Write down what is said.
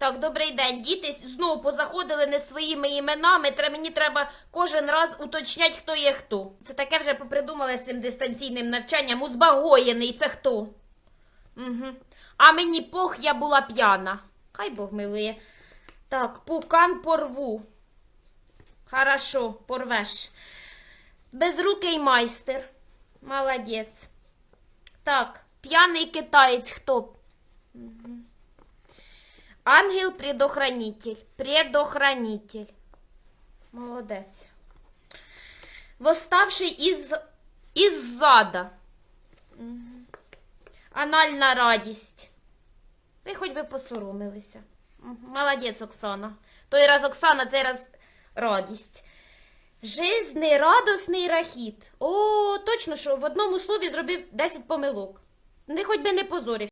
Так, добрий день. Діти знову позаходили не своїми іменами. Тре- Мені треба кожен раз уточняти, хто є хто. Це таке вже попридумали з цим дистанційним навчанням. Узбагоєний, це хто? Угу. А мені пох, я була п'яна. Хай Бог милує. Так, пукан порву. Хорошо, порвеш. Безрукий майстер. Молодець. Так, п'яний китаєць хто? Мгм. Ангел-предохранитель. Предохранитель. Молодець. Восставший із, із зада. Анальна радість. Ви хоч би посоромилися. Молодець, Оксана. Той раз Оксана, цей раз радість. Жизний радосний рахіт. О, точно, що в одному слові зробив 10 помилок. Не хоч би не позорив.